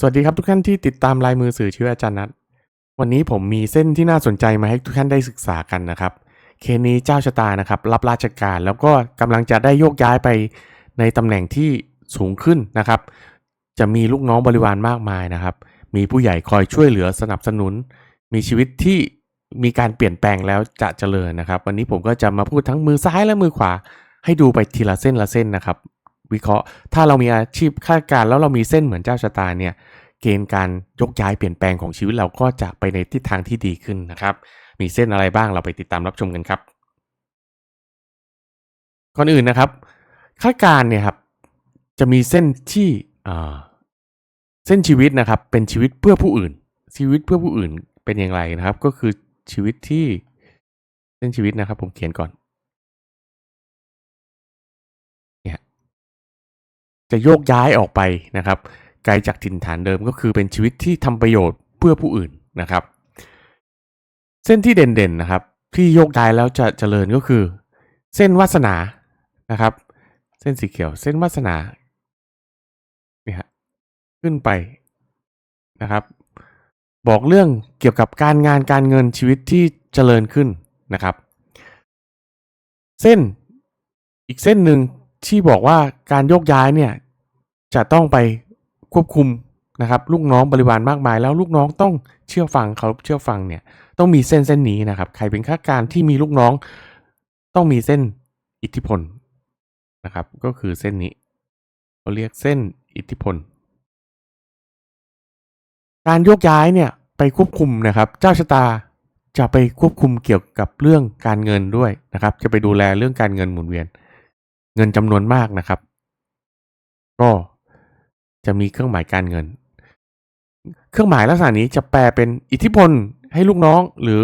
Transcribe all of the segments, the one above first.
สวัสดีครับทุกท่านที่ติดตามลายมือสื่อชื่ออาจารย์นัทวันนี้ผมมีเส้นที่น่าสนใจมาให้ทุกท่านได้ศึกษากันนะครับ เคนี้เจ้าชะตานะครับรับราชการแล้วก็กำลังจะได้โยกย้ายไปในตำแหน่งที่สูงขึ้นนะครับ จะมีลูกน้องบริวารมากมายนะครับ มีผู้ใหญ่คอยช่วยเหลือสนับสนุน มีชีวิตที่มีการเปลี่ยนแปลงแล้วจะเจริญนะครับ วันนี้ผมก็จะมาพูดทั้งมือซ้ายและมือขวา ให้ดูไปทีละเส้นละเส้นนะครับ วิเคราะห์ ถ้าเรามีอาชีพข้าราชการแล้วเรามีเส้นเหมือนเจ้าชะตาเนี่ยเกณฑ์การยกย้ายเปลี่ยนแปลงของชีวิตเราก็จะไปในทิศทางที่ดีขึ้นนะครับ มีเส้นอะไรบ้างเราไปติดตามรับชมกันครับก่อนอื่นนะครับข้าราชการเนี่ยครับจะมีเส้นที่เส้นชีวิตนะครับเป็นชีวิตเพื่อผู้อื่น ชีวิตเพื่อผู้อื่นเป็นอย่างไรนะครับ ก็คือชีวิตที่เส้นชีวิตนะครับ ผมเขียนก่อน จะโยกย้ายออกไปนะครับ ไกลจากถิ่นฐานเดิมก็คือเป็นชีวิตที่ทำประโยชน์เพื่อผู้อื่นนะครับ เส้นที่เด่นๆนะครับ ที่โยกย้ายแล้วจะเจริญก็คือ เส้นวาสนานะครับ เส้นสีเขียว เส้นวาสนาเนี่ยฮะขึ้นไปนะครับ บอกเรื่องเกี่ยวกับการงานการเงินชีวิตที่เจริญขึ้นนะครับ เส้นอีกเส้นหนึ่ง ที่บอกว่าการโยกย้ายเนี่ยจะต้องไปควบคุมนะครับ ลูกน้องบริวารมากมาย แล้วลูกน้องต้องเชื่อฟังเขาเชื่อฟังเนี่ยต้องมีเส้นเส้นนี้นะครับ ใครเป็นข้าราชการที่มีลูกน้อง ต้องมีเส้นอิทธิพลนะครับ ก็คือเส้นนี้เราเรียกเส้นอิทธิพล การโยกย้ายเนี่ยไปควบคุมนะครับ เจ้าชะตาจะไปควบคุมเกี่ยวกับเรื่องการเงินด้วยนะครับ จะไปดูแลเรื่องการเงินหมุนเวียน เงินจำนวนมากนะครับ ก็จะมีเครื่องหมายการเงิน เครื่องหมายลักษณะนี้จะแปลเป็นอิทธิพลให้ลูกน้องหรือ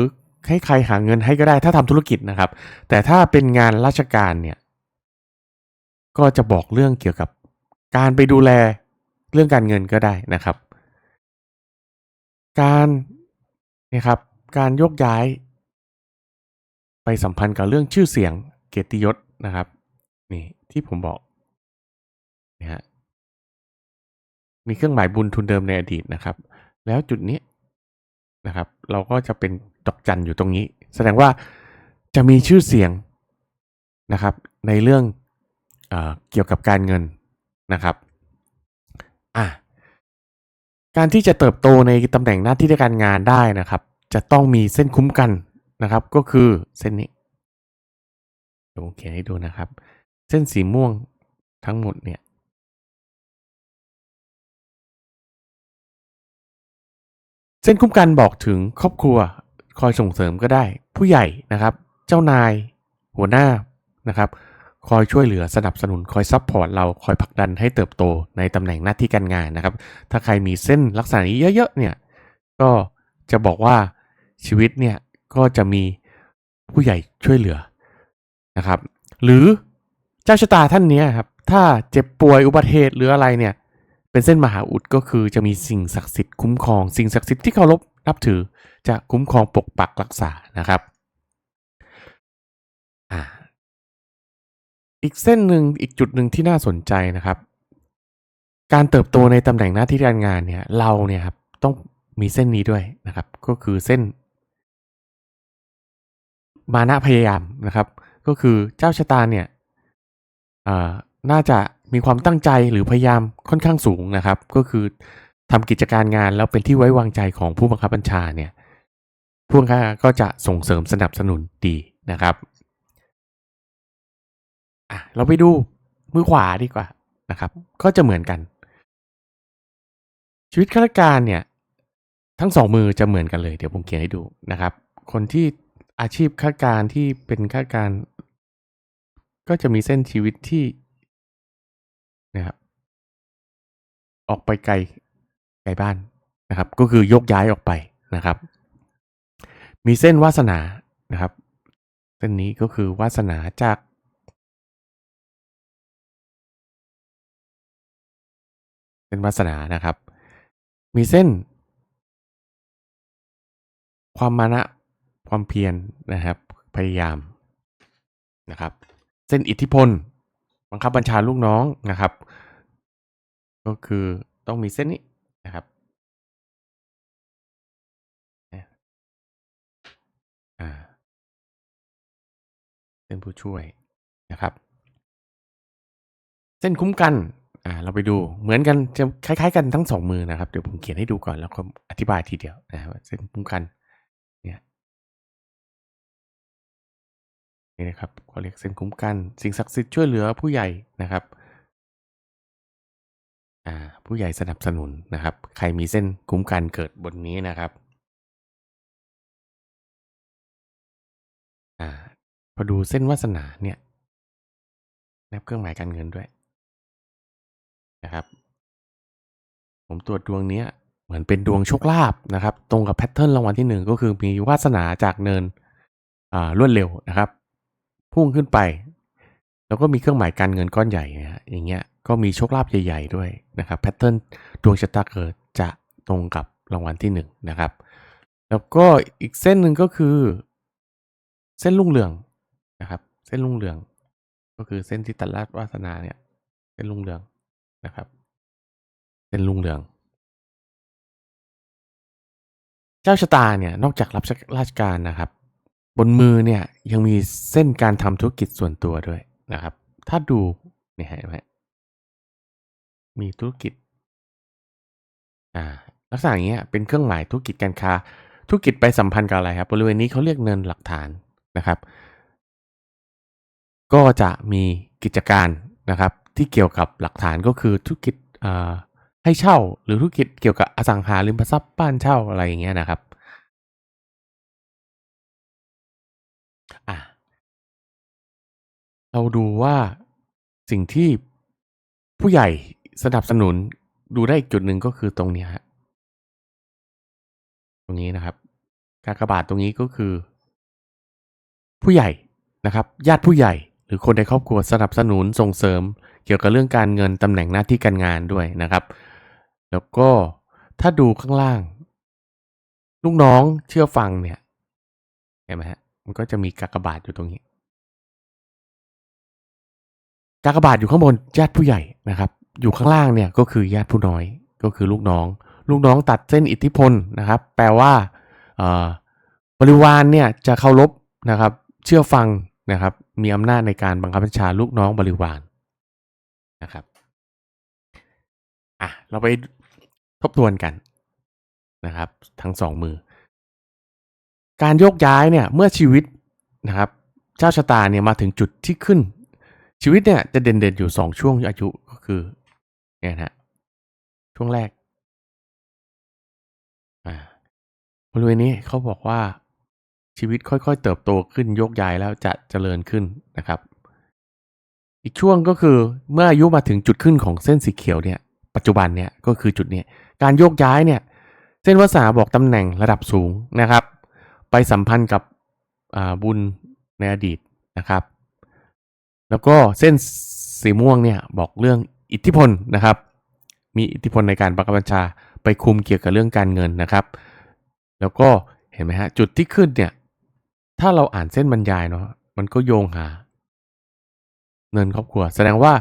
ให้ใครหาเงินให้ก็ได้ถ้าทำธุรกิจนะครับ แต่ถ้าเป็นงานราชการเนี่ย ก็จะบอกเรื่องเกี่ยวกับการไปดูแลเรื่องการเงินก็ได้นะครับ การนะครับการโยกย้าย ไปสัมพันธ์กับเรื่องชื่อเสียงเกียรติยศนะครับ นี่ที่ผมบอกนะฮะมีเครื่องหมายบุญทุนเดิมในอดีตนะครับ แล้วจุดนี้นะครับ เราก็จะเป็นดอกจันอยู่ตรงนี้ แสดงว่าจะมีชื่อเสียงนะครับ ในเรื่องเอเกี่ยวกับการเงินนะครับอะการที่จะเติบโตในตำแหน่งหน้าที่การงานได้นะครับ จะต้องมีเส้นคุ้มกันนะครับ ก็คือเส้นนี้เดี๋ยวผมเขียนให้ดูนะครับ เส้นสีม่วงทั้งหมดเนี่ยเส้นคุ้มกันบอกถึงครอบครัวคอยส่งเสริมก็ได้ ผู้ใหญ่นะครับ เจ้านาย หัวหน้านะครับ คอยช่วยเหลือสนับสนุนคอยซัพพอร์ตเราคอยผลักดันให้เติบโตในตำแหน่งหน้าที่การงานนะครับ ถ้าใครมีเส้นลักษณะนี้เยอะๆเนี่ยก็จะบอกว่าชีวิตเนี่ยก็จะมีผู้ใหญ่ช่วยเหลือนะครับ หรือ เจ้าชะตาท่านนี้ครับ ถ้าเจ็บป่วยอุบัติเหตุหรืออะไรเนี่ย เป็นเส้นมหาอุดก็คือจะมีสิ่งศักดิ์สิทธิ์คุ้มครอง สิ่งศักดิ์สิทธิ์ที่เคารพนับถือจะคุ้มครองปกปักรักษานะครับอ่าอีกเส้นหนึ่งอีกจุดหนึ่งที่น่าสนใจนะครับ การเติบโตในตำแหน่งหน้าที่การงานเนี่ย เราเนี่ยครับต้องมีเส้นนี้ด้วยนะครับ ก็คือเส้น มานะพยายามนะครับ ก็คือเจ้าชะตาเนี่ย น่าจะมีความตั้งใจหรือพยายามค่อนข้างสูงนะครับ ก็คือทำกิจการงานแล้วเป็นที่ไว้วางใจของผู้บังคับบัญชาเนี่ยผู้บังคับบัญชาก็จะส่งเสริมสนับสนุนดีนะครับอะเราไปดูมือขวาดีกว่านะครับ ก็จะเหมือนกัน ชีวิตข้าราชการเนี่ยทั้งสองมือจะเหมือนกันเลย เดี๋ยวผมเขียนให้ดูนะครับ คนที่อาชีพข้าราชการที่เป็นข้าราชการ ก็จะมีเส้นชีวิตที่นะครับออกไปไกลไกลบ้านนะครับ ก็คือยกย้ายออกไปนะครับ มีเส้นวาสนานะครับ เส้นนี้ก็คือวาสนาจากเป็นวาสนานะครับ มีเส้น ความมานะความเพียรนะครับ พยายามนะครับ ส้นอิทธิพล บังคับบัญชาลูกน้องนะครับ ก็คือต้องมีเส้นนี้นะครับเส้นผู้ช่วยนะครับ เส้นคุ้มกันอ่าเราไปดูเหมือนกันจะคล้ายๆ กันทั้งสองมือนะครับ เดี๋ยวผมเขียนให้ดูก่อนแล้วก็อธิบายทีเดียวนะครับเส้นคุ้มกัน นี่นะครับเขาเรียกเส้นคุ้มกัน สิ่งศักดิ์สิทธิ์ช่วยเหลือผู้ใหญ่นะครับผู้ใหญ่สนับสนุนนะครับ ใครมีเส้นคุ้มกันเกิดบนนี้นะครับอพอดูเส้นวาสนาเนี่ยนับเครื่องหมายการเงินด้วยนะครับ ผมตรวจดวงเนี้ยเหมือนเป็นดวงโชคลาภนะครับ ตรงกับแพทเทิร์นรางวัลที่หนึ่งก็คือมีวาสนาจากเนินรวดเร็วนะครับ พุ่งขึ้นไป แล้วก็มีเครื่องหมายการเงินก้อนใหญ่นะฮะอย่างเงี้ยก็มีโชคลาภใหญ่ ๆ ด้วยนะครับแพทเทิร์นดวงชะตาเกิดจะตรงกับรางวัลที่หนึ่งนะครับ แล้วก็อีกเส้นหนึ่งก็คือ เส้นรุ่งเรืองนะครับ เส้นรุ่งเรือง ก็คือเส้นที่ตัดลาดวาสนาเนี่ย เส้นรุ่งเรืองนะครับ เส้นรุ่งเรือง เจ้าชะตาเนี่ยนอกจากรับราชการนะครับ บนมือเนี่ยยังมีเส้นการทำธุรกิจส่วนตัวด้วยนะครับ ถ้าดูเนี่ยเห็นไหมมีธุรกิจอ่าลักษณะอย่างเงี้ยเป็นเครื่องหมายธุรกิจการค้า ธุรกิจไปสัมพันธ์กับอะไรครับ บริเวณนี้เขาเรียกเนินหลักฐานนะครับ ก็จะมีกิจการนะครับ ที่เกี่ยวกับหลักฐานก็คือธุรกิจอ่าให้เช่าหรือธุรกิจเกี่ยวกับอสังหาริมทรัพย์บ้านเช่าอะไรอย่างเงี้ยนะครับ เราดูว่าสิ่งที่ผู้ใหญ่สนับสนุนดูได้อีกจุดหนึ่งก็คือตรงนี้ฮะตรงนี้นะครับกากบาทตรงนี้ก็คือ ผู้ใหญ่นะครับ ญาติผู้ใหญ่ หรือคนในครอบครัวสนับสนุนส่งเสริม เกี่ยวกับเรื่องการเงินตำแหน่งหน้าที่การงานด้วยนะครับ แล้วก็ถ้าดูข้างล่าง ลูกน้องเชื่อฟังเนี่ยเห็นไหมฮะมันก็จะมีกากบาทอยู่ตรงนี้ กากบาทอยู่ข้างบนญาติผู้ใหญ่นะครับ อยู่ข้างล่างเนี่ยก็คือญาติผู้น้อยก็คือลูกน้อง ลูกน้องตัดเส้นอิทธิพลนะครับ แปลว่าบริวารเนี่ยจะเคารพนะครับ เชื่อฟังนะครับ มีอำนาจในการบังคับบัญชาลูกน้องบริวารนะครับอะเราไปทบทวนกันนะครับ ทั้งสองมือ การโยกย้ายเนี่ยเมื่อชีวิตนะครับเจ้าชะตาเนี่ยมาถึงจุดที่ขึ้น ชีวิตเนี่ยจะเด่นๆอยู่สองช่วงอายุก็คือเนี่ยนะช่วงแรกอ่าบริเวณนี้เขาบอกว่าชีวิตค่อยๆ เติบโตขึ้นยกย้ายแล้วจะเจริญขึ้นนะครับ อีกช่วงก็คือเมื่ออายุมาถึงจุดขึ้นของเส้นสีเขียวเนี่ย ปัจจุบันเนี่ยก็คือจุดเนี้ยการโยกย้ายเนี่ย เส้นวาสนาบอกตำแหน่งระดับสูงนะครับ ไปสัมพันธ์กับบุญในอดีตนะครับ แล้วก็เส้นสีม่วงเนี่ยบอกเรื่องอิทธิพลนะครับ มีอิทธิพลในการบังคับบัญชาไปคุมเกี่ยวกับเรื่องการเงินนะครับ แล้วก็เห็นไหมฮะจุดที่ขึ้นเนี่ย ถ้าเราอ่านเส้นบรรยายเนาะมันก็โยงหา เงินครอบครัว แสดงว่า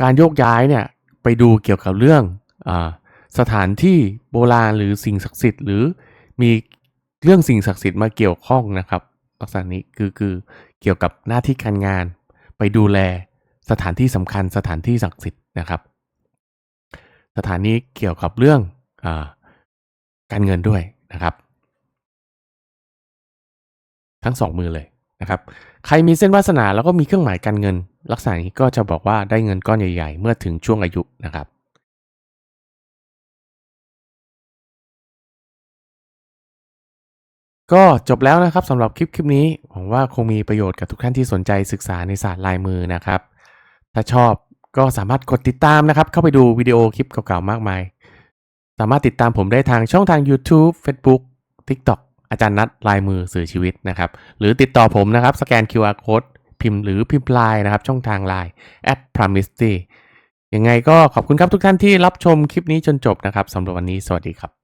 การโยกย้ายเนี่ยไปดูเกี่ยวกับเรื่องอสถานที่โบราณหรือสิ่งศักดิ์สิทธิ์หรือมีเรื่องสิ่งศักดิ์สิทธิ์มาเกี่ยวข้องนะครับลักษณะนี้คือคือเกี่ยวกับหน้าที่การงาน ไปดูแลสถานที่สำคัญสถานที่ศักดิ์สิทธิ์นะครับ สถานนี้เกี่ยวกับเรื่องอการเงินด้วยนะครับ ทั้งสองมือเลยนะครับ ใครมีเส้นวาสนาแล้วก็มีเครื่องหมายการเงิน ลักษณะนี้ก็จะบอกว่าได้เงินก้อนใหญ่ ๆ เมื่อถึงช่วงอายุนะครับ ก็จบแล้วนะครับสำหรับคลิปคลิปนี้หวังว่าคงมีประโยชน์กับทุกท่านที่สนใจศึกษาในศาสตร์ลายมือนะครับ ถ้าชอบก็สามารถกดติดตามนะครับ เข้าไปดูวิดีโอคลิปเก่าๆมากมาย สามารถติดตามผมได้ทางช่องทาง YouTube Facebook TikTok อาจารย์นัดลายมือสื่อชีวิตนะครับ หรือติดต่อผมนะครับ สแกน QR code พิมพ์หรือพิมพ์ไลน์นะครับ ช่องทางไลน์ at p r a m i s t y ยังไงก็ขอบคุณครับทุกท่านที่รับชมคลิปนี้จนจบนะครับสำหรับวันนี้สวัสดีครับ